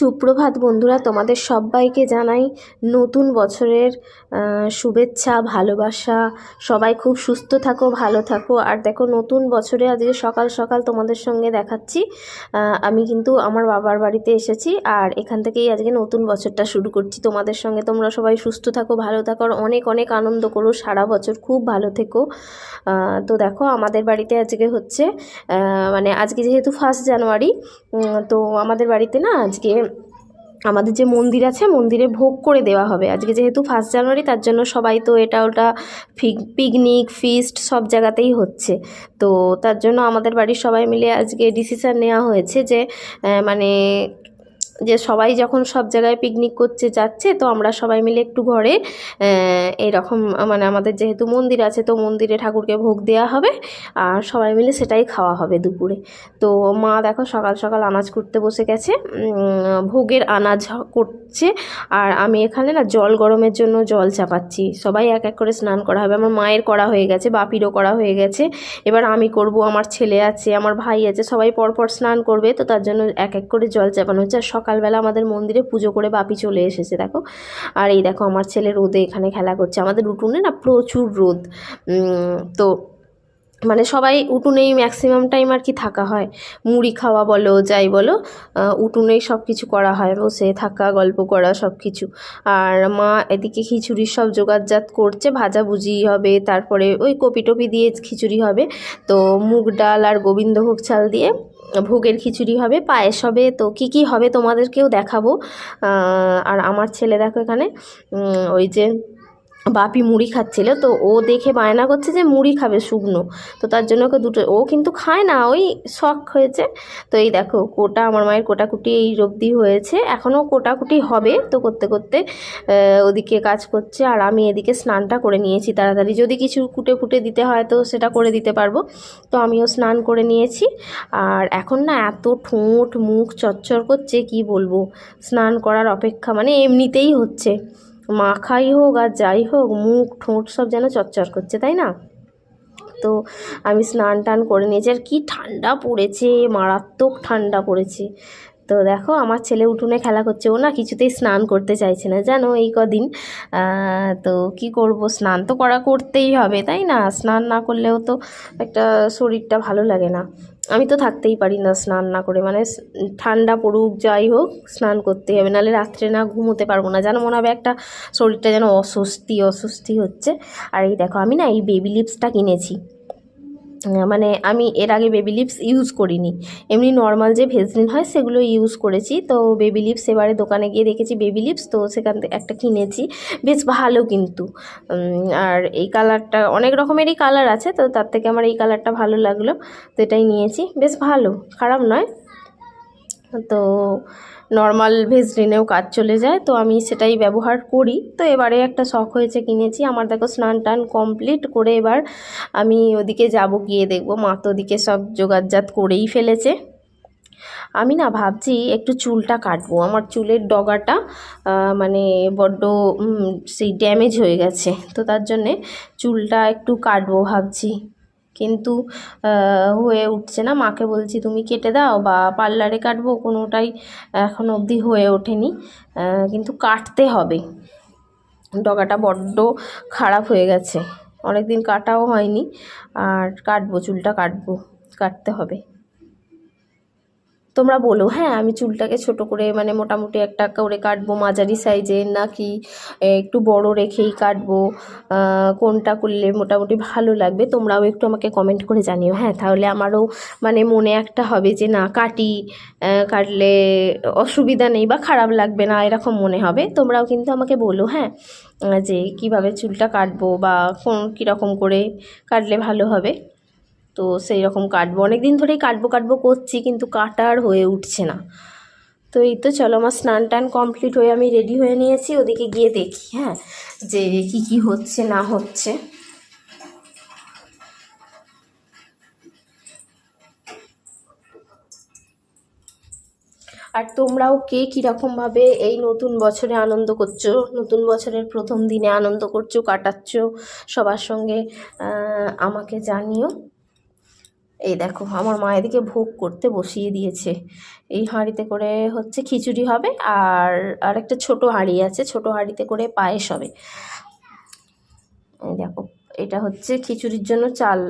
সুপ্রভাত বন্ধুরা, তোমাদের সবাইকে জানাই নতুন বছরের শুভেচ্ছা, ভালোবাসা। সবাই খুব সুস্থ থাকো, ভালো থাকো। আর দেখো, নতুন বছরে আজকে সকাল সকাল তোমাদের সঙ্গে দেখাচ্ছি। আমি কিন্তু আমার বাবার বাড়িতে এসেছি আর এখান থেকেই আজকে নতুন বছরটা শুরু করছি। তোমাদের সঙ্গে তোমরা সবাই সুস্থ থাকো, ভালো থাকো আর অনেক অনেক আনন্দ করো। সারা বছর খুব ভালো থেকো। তো দেখো, আমাদের বাড়িতে আজকে হচ্ছে মানে আজকে যেহেতু ফার্স্ট জানুয়ারি তো আমাদের বাড়িতে না আজকে আমাদের যে মন্দির আছে, মন্দিরে ভোগ করে দেওয়া হবে। আজকে যেহেতু ফার্স্ট জানুয়ারি তার জন্য সবাই তো এটা ওটা পিকনিক ফিস্ট সব জায়গাতেই হচ্ছে। তো তার জন্য আমাদের বাড়ির সবাই মিলে আজকে ডিসিশান নেওয়া হয়েছে যে মানে যে সবাই যখন সব জায়গায় পিকনিক করছে যাচ্ছে, তো আমরা সবাই মিলে একটু ঘরে এরকম মানে আমাদের যেহেতু মন্দির আছে, তো মন্দিরে ঠাকুরকে ভোগ দেওয়া হবে, আর সবাই মিলে সেটাই খাওয়া হবে দুপুরে। তো মা দেখো সকাল সকাল আনাজ করতে বসে গেছে ভোগের আনাজ করছে, আর আমি এখানে না জল গরমের জন্য জল চাপাচ্ছি। সবাই এক এক করে স্নান করা হবে। আমার মায়ের করা হয়ে গেছে, বাপিরও করা হয়ে গেছে। এবার আমি করব, আমার ছেলে আছে, আমার ভাই আছে, সবাই পরপর স্নান করবে, তো তার জন্য এক এক করে জল চাপানো হচ্ছে। আর সকালবেলা আমাদের মন্দিরে পুজো করে বাপি চলে এসেছে দেখো। আর এই দেখো আমার ছেলে রোদে এখানে খেলা করছে। আমাদের উঠোনে না প্রচুর রোদ। তো মানে সবাই উঠোনেই ম্যাক্সিমাম টাইম আর কি থাকা হয়। মুড়ি খাওয়া বলো যাই বলো আহ, উঠোনেই সব কিছু করা হয়। বসে থাকা গল্প করা সব কিছু আর মা এদিকে খিচুড়ির সব জোগাড়জাত করছে ভাজা ভাজাভুজি হবে তারপরে ওই কপি টপি দিয়ে খিচুড়ি হবে। তো মুগ ডাল আর গোবিন্দভোগ চাল দিয়ে ভোগের খিচুড়ি হবে, পায়েস হবে, তো কি কি হবে তোমাদেরকেও দেখাবো। আর আমার ছেলে দেখো এখানে ওই যে বাপি মুড়ি খাচ্ছিল, তো ও দেখে বায়না করছে যে মুড়ি খাবে শুকনো। তো তার জন্য ওকে দুটো, ও কিন্তু খায় না, ওই শখ হয়েছে। তো এই দেখো, কোটা, আমার মায়ের কোটাকুটি এই রব্দি হয়েছে। এখনও কোটাকুটি হবে তো করতে করতে ওদিকে কাজ করছে আর আমি এদিকে স্নানটা করে নিয়েছি তাড়াতাড়ি। যদি কিছু কুটে ফুটে দিতে হয় তো সেটা করে দিতে পারব। তো আমিও স্নান করে নিয়েছি। আর এখন না এত ঠোঁট, মুখ চচ্চর করছে, কি বলব? স্নান করার অপেক্ষা মানে এমনিতেই হচ্ছে। মাখাই হোক আর যাই হোক, মুখ ঠোঁট সব যেন চচ্চর করছে, তাই না? তো আমি স্নান টান করে নিয়েছি। আর কি ঠান্ডা পড়েছে, মারাত্মক ঠান্ডা পড়েছে। তো দেখো, আমার ছেলে উঠোনে খেলা করছে, ও না কিছুতেই স্নান করতে চাইছে না। জানো, এই কদিন তো কি করব, স্নান তো করা করতেই হবে, তাই না? স্নান না করলেও তো একটা শরীরটা ভালো লাগে না। আমি তো থাকতেই পারি না স্নান না করে মানে ঠান্ডা পড়ুক, যাই হোক, স্নান করতেই হবে। নাহলে রাত্রে না ঘুমোতে পারব না। যেন মনে হবে একটা শরীরটা যেন অস্বস্তি অস্বস্তি হচ্ছে। আর এই দেখো, আমি না এই বেবি লিপসটা কিনেছি। মানে আমি এর আগে বেবি লিপস ইউজ করিনি। এমনি নর্মাল যে ভেজলিন হয়, সেগুলো ইউজ করেছি। তো বেবি লিপস এবারে দোকানে গিয়ে দেখেছি বেবি লিপস তো সেখান থেকে একটা কিনেছি। বেশ ভালো কিন্তু। আর এই কালারটা অনেক রকমেরই কালার আছে, তো তার থেকে আমার এই কালারটা ভালো লাগল। তো এটাই নিয়েছি। বেশ ভালো, খারাপ নয়। তো নর্মাল ভেজলিনেও কাজ চলে যায়, তো আমি সেটাই ব্যবহার করি। তো এবারে একটা শখ হয়েছে কিনেছি, আমার দেখো স্নান টান কমপ্লিট করে এবার আমি ওদিকে যাব, গিয়ে দেখব। মা তো ওদিকে সব জোগাড়জাত করেই ফেলেছে। আমি না ভাবছি একটু চুলটা কাটবো। আমার চুলের ডগাটা মানে বড্ড সেই ড্যামেজ হয়ে গেছে। তো তার জন্যে চুলটা একটু কাটবো ভাবছি। কিন্তু হয়ে উঠছে না। মাকে বলছি, তুমি কেটে দাও বা পার্লারে কাটবো। কোনোটাই এখন অবধি হয়ে ওঠেনি। কিন্তু কাটতে হবে। ডগাটা বড্ড খারাপ হয়ে গেছে। অনেক দিন কাটাও হয়নি। আর কাটবো, চুলটা কাটবো। কাটতে হবে। তোমরা বলো হ্যাঁ আমি চুলটাকে ছোট করে মানে মোটামুটি একটা করে কাটবো, মাঝারি সাইজের, নাকি একটু বড় রেখেই কাটবো কোনটা করলে মোটামুটি ভালো লাগবে, তোমরাও একটু আমাকে কমেন্ট করে জানিও। হ্যাঁ তাহলে আমারও মানে মনে একটা হবে যে, না, কাটি কাটলে অসুবিধা নেই বা খারাপ লাগবে না, এরকম মনে হবে। তোমরাও কিন্তু আমাকে বলো হ্যাঁ যে কীভাবে চুলটা কাটবো বা কোন, কীরকম করে কাটলে ভালো হবে। তো সেই রকম কাটবো। অনেক দিন ধরেই কাটবো কাটবো করছি, কিন্তু কাটার হয়ে উঠছে না। তো এই তো চলো, আমার স্নান টান কমপ্লিট হয়ে আমি রেডি হয়ে নিয়েছি, ওদিকে গিয়ে দেখি হ্যাঁ যে কি কি হচ্ছে, না হচ্ছে। আর তোমরাও কে কীরকমভাবে এই নতুন বছরে আনন্দ করছ? নতুন বছরের প্রথম দিনে আনন্দ করছ, কাটাচ্ছ? সবার সঙ্গে আমাকে জানিও। এই দেখো, আমার মা এদিকে ভোগ করতে বসিয়ে দিয়েছে। এই হাঁড়িতে করে হচ্ছে খিচুড়ি হবে আর আর একটা ছোটো হাঁড়ি আছে, ছোটো হাঁড়িতে করে পায়েস হবে। এই দেখো, এটা হচ্ছে খিচুড়ির জন্য চাল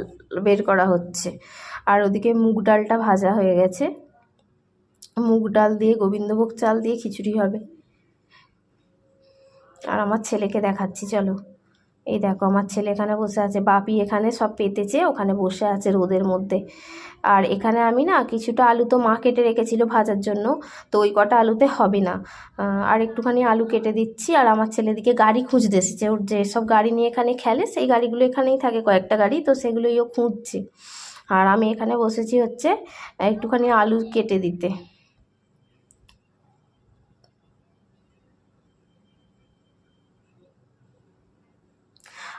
বের করা হচ্ছে। আর ওদিকে মুগ ডালটা ভাজা হয়ে গেছে। মুগ ডাল দিয়ে গোবিন্দভোগ চাল দিয়ে খিচুড়ি হবে। আর আমার ছেলেকে দেখাচ্ছি, চলো। এই দেখো, আমার ছেলে এখানে বসে আছে। বাপি এখানে সব পেতেছে, ওখানে বসে আছে রোদের মধ্যে। আর এখানে আমি না কিছুটা আলু তো মা কেটে রেখেছিল ভাজার জন্য, তো ওই কটা আলুতে হবে না। আর একটুখানি আলু কেটে দিচ্ছি, আর আমার ছেলেদিকে গাড়ি খুঁজতে এসেছে। ওর যেসব গাড়ি নিয়ে এখানে খেলে, সেই গাড়িগুলো এখানেই থাকে, কয়েকটা গাড়ি, তো সেগুলোই ও খুঁজছে। আর আমি এখানে বসেছি হচ্ছে একটুখানি আলু কেটে দিতে।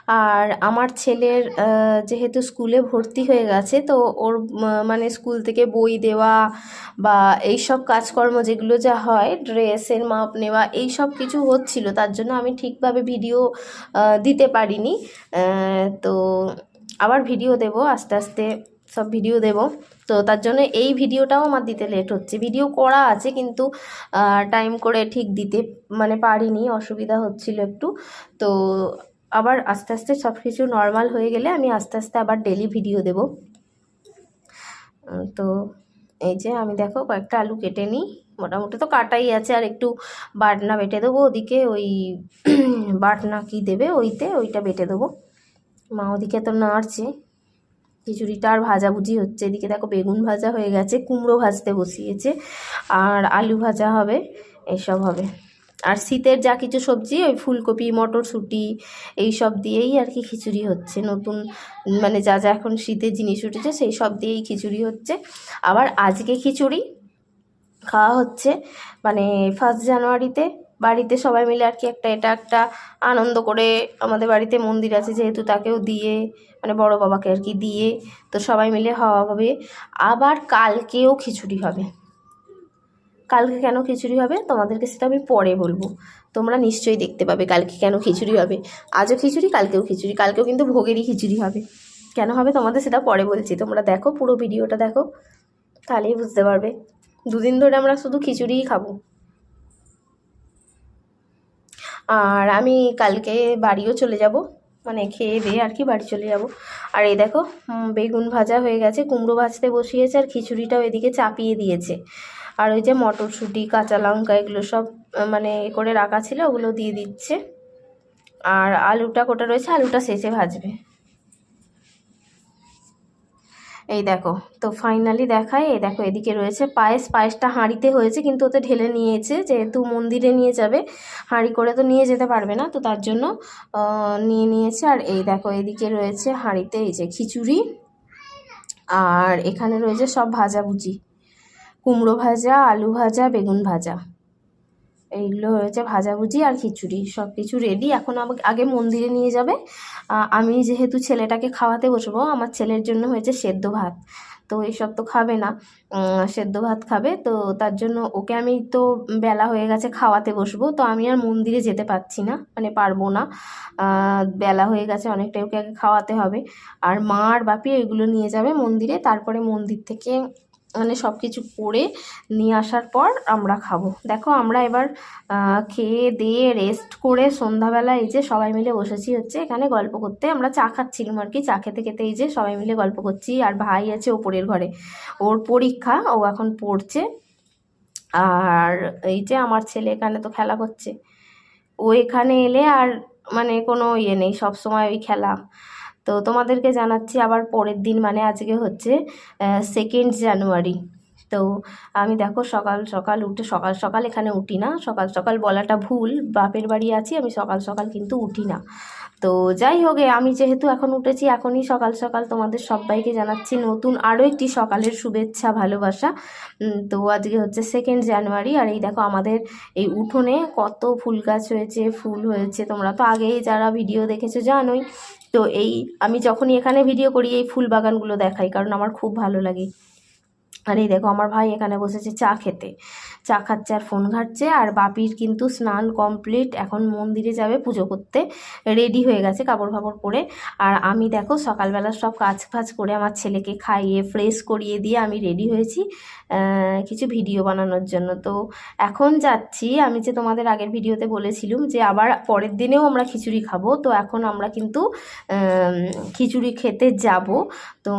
আর আমার ছেলের যেহেতু স্কুলে ভর্তি হয়ে গেছে, তো ওর মানে স্কুল থেকে বই দেওয়া বা এই সব কাজকর্ম যেগুলো যা হয়, ড্রেসের মাপ নেওয়া এই সব কিছু হচ্ছিল। তার জন্য আমি ঠিকভাবে ভিডিও দিতে পারিনি। তো আবার ভিডিও দেব, আস্তে আস্তে সব ভিডিও দেব। তো তার জন্য এই ভিডিওটাও আমার দিতে লেট হচ্ছে। ভিডিও করা আছে কিন্তু টাইম করে ঠিক দিতে মানে পারিনি, অসুবিধা হচ্ছিল একটু। তো আবার আস্তে আস্তে সব কিছু নর্মাল হয়ে গেলে আমি আস্তে আস্তে আবার ডেলি ভিডিও দেব। তো এই যে আমি দেখো কয়েকটা আলু কেটে নিই। মোটামুটি তো কাটাই আছে, আর একটু বাটনা বেটে দেবো। ওদিকে ওই বাটনা কি দেবে ওইতে ওইটা বেটে দেবো। মা ওদিকে তো নাড়ছে। খিচুড়িটা আর ভাজাভুজি হচ্ছে। এদিকে দেখো বেগুন ভাজা হয়ে গেছে, কুমড়ো ভাজতে বসিয়েছে। আর আলু ভাজা হবে, এসব হবে। আর শীতের যা কিছু সবজি, ওই ফুলকপি, মটরশুঁটি এই সব দিয়েই আর কি খিচুড়ি হচ্ছে। নতুন মানে যা যা এখন শীতের জিনিস উঠেছে, সেই সব দিয়েই খিচুড়ি হচ্ছে। আবার আজকে খিচুড়ি খাওয়া হচ্ছে মানে ফার্স্ট জানুয়ারিতে বাড়িতে সবাই মিলে আর কি একটা, এটা একটা আনন্দ করে আমাদের বাড়িতে মন্দির আছে যেহেতু তাকেও দিয়ে মানে বড় বাবাকে আর কি দিয়ে, তো সবাই মিলে হওয়া হবে। আবার কালকেও খিচুড়ি হবে। কালকে কেন খিচুড়ি হবে? তোমাদেরকে সেটা আমি পরে বলব। তোমরা নিশ্চয়ই দেখতে পাবে কালকে কেন খিচুড়ি হবে। আজও খিচুড়ি, কালকেও খিচুড়ি, কালকেও কিন্তু ভোগেরই খিচুড়ি হবে। কেন হবে? তোমাদের সেটা পরে বলছি। তোমরা দেখো পুরো ভিডিওটা দেখো, তাহলেই বুঝতে পারবে। দুদিন ধরে আমরা শুধু খিচুড়িই খাব। আর আমি কালকে বাড়িও চলে যাব। মানে খেয়ে দিয়ে আর কি বাড়ি চলে যাব। আর এই দেখো বেগুন ভাজা হয়ে গেছে, কুমড়ো ভাজতে বসিয়েছে, আর খিচুড়িটাও এদিকে চাপিয়ে দিয়েছে। আর ওই যে মটরশুঁটি, কাঁচা লঙ্কা এগুলো সব মানে এ করে রাখা ছিল, ওগুলো দিয়ে দিচ্ছে। আর আলুটা, কোটা রয়েছে, আলুটা শেষে ভাজবে। এই দেখো, তো ফাইনালি দেখায় এই দেখো এদিকে রয়েছে পায়েস। পায়েসটা হাঁড়িতে হয়েছে, কিন্তু ওতে ঢেলে নিয়েছে, যেহেতু মন্দিরে নিয়ে যাবে, হাঁড়ি করে তো নিয়ে যেতে পারবে না, তো তার জন্য নিয়ে নিয়েছে। আর এই দেখো এদিকে রয়েছে হাঁড়িতে এই যে খিচুড়ি, আর এখানে রয়েছে সব ভাজাভুজি। কুমড়ো ভাজা, আলু ভাজা, বেগুন ভাজা। এইগুলো হয়েছে ভাজাভুজি আর খিচুড়ি। সব কিছু রেডি এখন আমাকে আগে মন্দিরে নিয়ে যাবে। আমি যেহেতু ছেলেটাকে খাওয়াতে বসবো, আমার ছেলের জন্য হয়েছে সেদ্ধ ভাত। তো এইসব তো খাবে না। সেদ্ধ ভাত খাবে। তো তার জন্য ওকে আমি তো বেলা হয়ে গেছে খাওয়াতে বসবো। তো আমি আর মন্দিরে যেতে পারছি না মানে পারব না। বেলা হয়ে গেছে, অনেকটাই ওকে আগে খাওয়াতে হবে। আর মা আর বাপি ওইগুলো নিয়ে যাবে মন্দিরে। তারপরে মন্দির থেকে মানে সব কিছু করে নিয়ে আসার পর আমরা খাব। দেখো আমরা এবার খেয়ে দিয়ে রেস্ট করে সন্ধ্যাবেলা এই যে সবাই মিলে বসেছি হচ্ছে এখানে গল্প করতে। আমরা চা খাচ্ছিলাম আর কি, চা খেতে খেতে এই যে সবাই মিলে গল্প করছি আর ভাই আছে ওপরের ঘরে। ওর পরীক্ষা, ও এখন পড়ছে। আর এই যে আমার ছেলে এখানে তো খেলা করছে। ও এখানে এলে আর মানে কোনো ইয়ে নেই, সব সময় ওই খেলা। তো তোমাদেরকে জানাচ্ছি আবার পরের দিন মানে আজকে হচ্ছে সেকেন্ড জানুয়ারি তো আমি দেখো সকাল সকাল উঠে, সকাল সকাল এখানে উঠি না। সকাল সকাল বলাটা ভুল, বাপের বাড়ি আছি, আমি সকাল সকাল কিন্তু উঠি না। তো যাই হোক আমি যেহেতু এখন উঠেছি, এখনই সকাল সকাল তোমাদের সবাইকে জানাচ্ছি নতুন আরও একটি সকালের শুভেচ্ছা, ভালোবাসা। তো আজকে হচ্ছে সেকেন্ড জানুয়ারি আর এই দেখো আমাদের এই উঠোনে কত ফুল গাছ হয়েছে, ফুল হয়েছে। তোমরা তো আগেই যারা ভিডিও দেখেছ জানোই। তো এই আমি যখনই এখানে ভিডিও করি, এই ফুল বাগানগুলো দেখাই, কারণ আমার খুব ভালো লাগে। আর এই দেখো আমার ভাই এখানে বসেছে চা খেতে। চা খাচ্ছে আর ফোন ঘাটছে আর বাপির কিন্তু স্নান কমপ্লিট এখন মন্দিরে যাবে পুজো করতে। রেডি হয়ে গেছে কাপড় ফাপড় পরে। আর আমি দেখো সকালবেলা সব কাজ ফাজ করে আমার ছেলেকে খাইয়ে ফ্রেশ করিয়ে দিয়ে আমি রেডি হয়েছি কিছু ভিডিও বানানোর জন্য। তো এখন যাচ্ছি। আমি যে তোমাদের আগের ভিডিওতে বলেছিলাম যে আবার পরের দিনেও আমরা খিচুড়ি খাব। তো এখন আমরা কিন্তু খিচুড়ি খেতে যাব। তো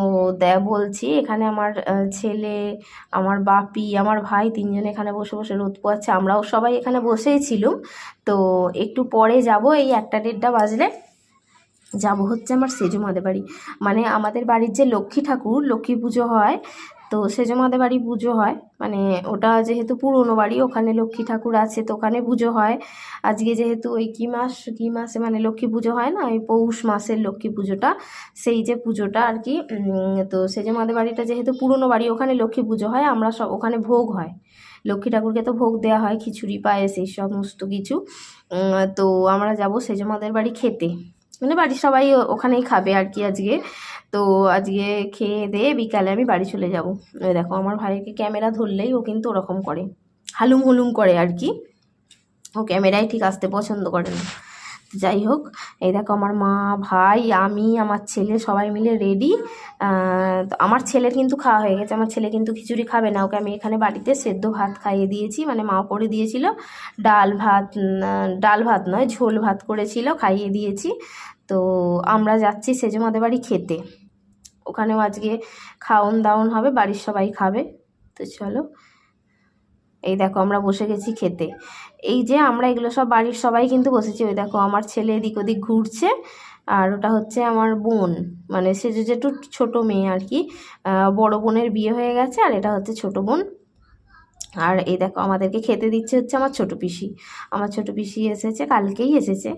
বলছি এখানে আমার ছেলে আমার বাপি, আমার ভাই তিনজন এখানে বসে বসে রোদ পোয়াচ্ছে, আমরাও সবাই এখানে বসেই ছিলুম। তো একটু পরে যাব, এই একটা দেড়টা বাজলে যাব হচ্ছে আমার সেজুমাদের বাড়ি। মানে আমাদের বাড়ির যে লক্ষ্মী ঠাকুর, লক্ষ্মী পুজো হয় তো সেজো মাদের বাড়ি পুজো হয়। মানে ওটা যেহেতু পুরনো বাড়ি, ওখানে লক্ষ্মী ঠাকুর আছে তো ওখানে পুজো হয়। আজকে যেহেতু ওই কী মাস, কী মাসে মানে লক্ষ্মী পুজো হয় না? ওই পৌষ মাসের লক্ষ্মী পুজোটা, সেই যে পুজোটা আর কি। তো সেজো মাদের বাড়িটা যেহেতু পুরনো বাড়ি, ওখানে লক্ষ্মী পুজো হয়, আমরা সব ওখানে ভোগ হয়। লক্ষ্মী ঠাকুরকে তো ভোগ দেওয়া হয়, খিচুড়ি, পায়েস, এই সমস্ত কিছু। তো আমরা যাব সেজো মাদের বাড়ি খেতে। মানে বাড়ির সবাই ওখানেই খাবে আর কি আজকে। তো আজকে খেয়ে দিয়ে বিকালে আমি বাড়ি চলে যাব। দেখো, আমার ভাইকে ক্যামেরা ধরলেই ও কিন্তু ওরকম করে। হালুম হুলুম করে আর কি ও ক্যামেরায় ঠিক আসতে পছন্দ করে না। যাই হোক, এই দেখো আমার মা, ভাই, আমি, আমার ছেলে সবাই মিলে রেডি তো আমার ছেলের কিন্তু খাওয়া হয়ে গেছে। আমার ছেলে কিন্তু খিচুড়ি খাবে না। ওকে আমি এখানে বাড়িতে সেদ্ধ ভাত খাইয়ে দিয়েছি। মানে মা করে দিয়েছিল। ডাল ভাত ডাল ভাত নয়, ঝোল ভাত করেছিল, খাইয়ে দিয়েছি। তো আমরা যাচ্ছি সেজমাদের বাড়ি খেতে। ওখানেও আজকে খাওন দাওন হবে, বাড়ির সবাই খাবে। তো চলো, এই দেখো আমরা বসে গেছি খেতে। এই যে আমরা এগুলো সব বাড়ির সবাই কিন্তু বসেছি। ওই দেখো আমার ছেলে এদিক ওদিক ঘুরছে, আর ওটা হচ্ছে আমার বোন। মানে সে যে একটু ছোটো মেয়ে আর কি বড় বোনের বিয়ে হয়ে গেছে, আর এটা হচ্ছে ছোটো বোন। আর এই দেখো আমাদেরকে খেতে দিচ্ছে হচ্ছে আমার ছোটো পিসি। আমার ছোটো পিসি এসেছে, কালকেই এসেছে।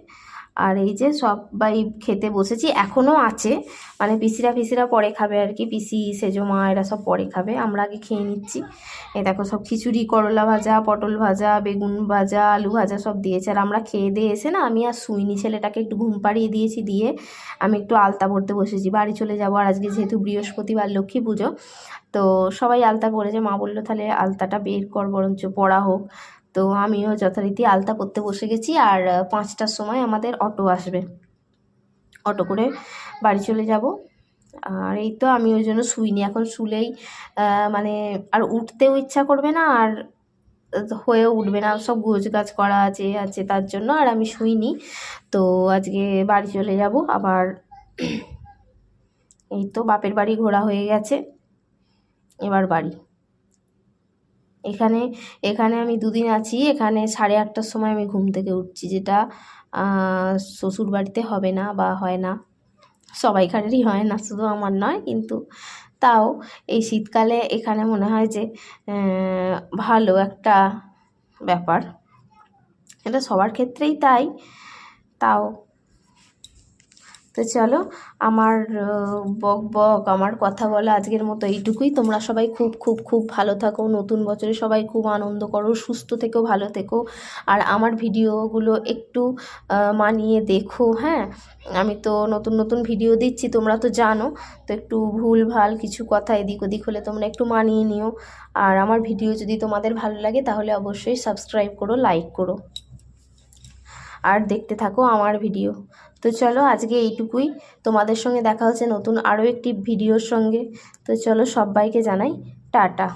আর এই যে সবাই খেতে বসেছি এখনও আছে। মানে পিসিরা পিসিরা পরে খাবে আর কি, পিসি, সেজো মা, এরা সব পরে খাবে। আমরা আগে খেয়ে নিচ্ছি। এ দেখো সব খিচুড়ি, করলা ভাজা, পটল ভাজা, বেগুন ভাজা, আলু ভাজা সব দিয়েছে। আর আমরা খেয়ে দিয়ে এসে না আমি আর শুইনি ছেলেটাকে একটু ঘুম পাড়িয়ে দিয়েছি দিয়ে আমি একটু আলতা পড়তে বসেছি। বাড়ি চলে যাব আর আজকে যেহেতু বৃহস্পতিবার লক্ষ্মী পুজো, তো সবাই আলতা পরেছে মা বলল তাহলে আলতাটা বের কর, বরঞ্চ পড়া হোক। তো আমিও যথারীতি আলতা করতে বসে গেছি আর পাঁচটার সময় আমাদের অটো আসবে। অটো করে বাড়ি চলে যাব। আর এই তো আমি ওই জন্য শুইনি। এখন শুলেই মানে আর উঠতেও ইচ্ছা করবে না আর হয়েও উঠবে না। সব গোজ গাছ করা আছে আছে তার জন্য আর আমি শুইনি। তো আজকে বাড়ি চলে যাব। আবার এই তো বাপের বাড়ি ঘোরা হয়ে গেছে। এবার বাড়ি। এখানে এখানে আমি দুদিন আছি, এখানে সাড়ে আটটার সময় আমি ঘুম থেকে উঠছি, যেটা শ্বশুর বাড়িতে হবে না বা হয় না। সবাইকারেরই হয় না, শুধু আমার নয়, কিন্তু তাও এই শীতকালে এখানে মনে হয় যে ভালো একটা ব্যাপার। এটা সবার ক্ষেত্রেই তাই, তাও তো চলো, আমার বক বক, আমার কথা বলা আজকের মতো এইটুকুই। তোমরা সবাই খুব খুব খুব ভালো থাকো, নতুন বছরে সবাই খুব আনন্দ করো, সুস্থ থেকো, ভালো থেকো। আর আমার ভিডিওগুলো একটু মানিয়ে দেখো হ্যাঁ? আমি তো নতুন নতুন ভিডিও দিচ্ছি, তোমরা তো জানো। তো একটু ভুল, ভালো কিছু কথা এদিক ওদিক হলে তোমরা একটু মানিয়ে নিও। আর আমার ভিডিও যদি তোমাদের ভালো লাগে, তাহলে অবশ্যই সাবস্ক্রাইব করো লাইক করো। আর দেখতে থাকো আমার ভিডিও। তো চলো আজকে এইটুকুই। তোমাদের সঙ্গে দেখা হচ্ছে নতুন আরও একটি ভিডিওর সঙ্গে। তো চলো সবাইকে জানাই টাটা।